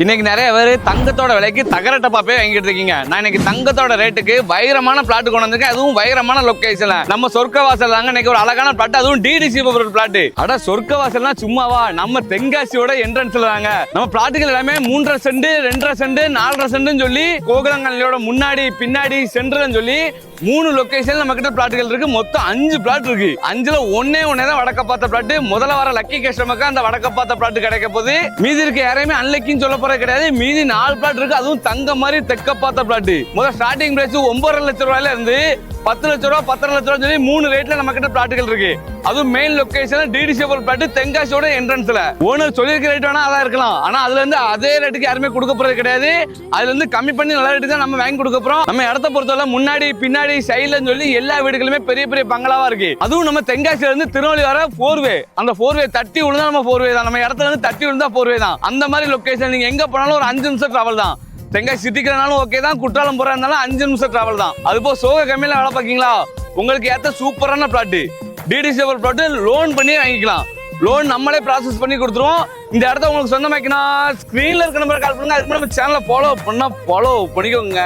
இன்னைக்கு நிறைய பேர் தங்கத்தோட விலைக்கு தகர டப்பாப்பே வாங்கிட்டு இருக்கீங்க. நான் இன்னைக்கு தங்கத்தோட ரேட்டுக்கு வைரமான பிளாட் கொண்டு வந்திருக்கேன். அதுவும் வைரமான லொக்கேஷன்ல நம்ம சொர்க்க வாசல் தாங்க இன்னைக்கு ஒரு அழகான பிளாட் அதுவும் டிடிசி பிளாட் அட சொர்க்க வாசல்னா சும்மாவா? நம்ம தென்காசியோட என்ட்ரன்ஸ்ல தாங்க. நம்ம பிளாட்டுகள் எல்லாமே மூன்றரை சென்ட் ரெண்டரை சென்ட் நாலரை சென்ட்னு சொல்லி கோகுலங்கல்லையோட முன்னாடி பின்னாடி சென்ட்ரல்னு சொல்லி மூணு லொகேஷன் நம்ம கிட்ட பிளாட்டுகள் இருக்கு. மொத்தம் அஞ்சு பிளாட் இருக்கு. அஞ்சுல ஒன்னே ஒன்னே தான் வடக்க பார்த்த பிளாட் முதல்ல வர லக்கி கஸ்டமருக்கு அந்த வடக்க பார்த்த பிளாட் கிடைக்க போது மீதி இருக்க யாரையுமே அன்லக்கின்னு சொல்ல போறது கிடையாது. மீதி நாலு பிளாட் இருக்கு. அதுவும் தங்க மாதிரி தெக்க பார்த்த பிளாட் முதல் ஸ்டார்டிங் பிரைஸ் ஒன்பதரை லட்சம் ரூபாயில இருந்து பத்து லட்ச ரூபா பத்தரை லட்ச ரூபா சொல்லி மூணு ரேட்ல நம்ம கிட்ட பிளாட்டுகள் இருக்கு. அதுவும் மெயின் லொகேஷன் டிடிசி பிளாட் தென்காசியோட என்ட்ரன்ஸ்ல ஓனர் சொல்லியிருக்க ரேட் வேணா அதான் இருக்கலாம். ஆனா அதுல இருந்து அதே ரேட்டுக்கு யாருமே கொடுக்க போறது கிடையாது. அதுல இருந்து கம்மி பண்ணி நல்ல ரேட்டுக்கு தான் நம்ம வாங்கி கொடுக்க போறோம். நம்ம இடத்த பொறுத்தவரை முன்னாடி பின்னாடி சைடுலன்னு சொல்லி எல்லா வீடுகளுமே பெரிய பெரிய பங்களாவா இருக்கு. அதுவும் நம்ம தென்காசியில இருந்து திருநெல்வேலி வர ஃபோர்வே அந்த ஃபோர்வே தட்டி விழுந்தா நம்ம ஃபோர்வே தான். நம்ம இடத்துல இருந்து தட்டி விழுந்தா ஃபோர்வே தான். அந்த மாதிரி லொகேஷன் நீங்க எங்க போனாலும் ஒரு அஞ்சு நிமிஷம் டிராவல் தான். தெங்காய் சிட்டிக்கிறனாலும் ஓகே தான் குற்றாலம் போறா இருந்தாலும் அஞ்சு நிமிஷம் டிராவல் தான். அது போக சோக கம்மியில வேலை பார்க்கீங்களா? உங்களுக்கு ஏத்த சூப்பரான பிளாட்டு டிடிசி பிளாட் லோன் பண்ணி வாங்கிக்கலாம். லோன் நம்மளே ப்ராசஸ் பண்ணி கொடுத்துருவோம். இந்த இடத்த உங்களுக்கு சொந்தமாக்கினா ஸ்க்ரீன்ல இருக்க நம்பர் கால் பண்ணுங்க. அதுக்கு நம்ம சேனலை ஃபாலோ பண்ணா ஃபாலோ பண்ணிக்கோங்க.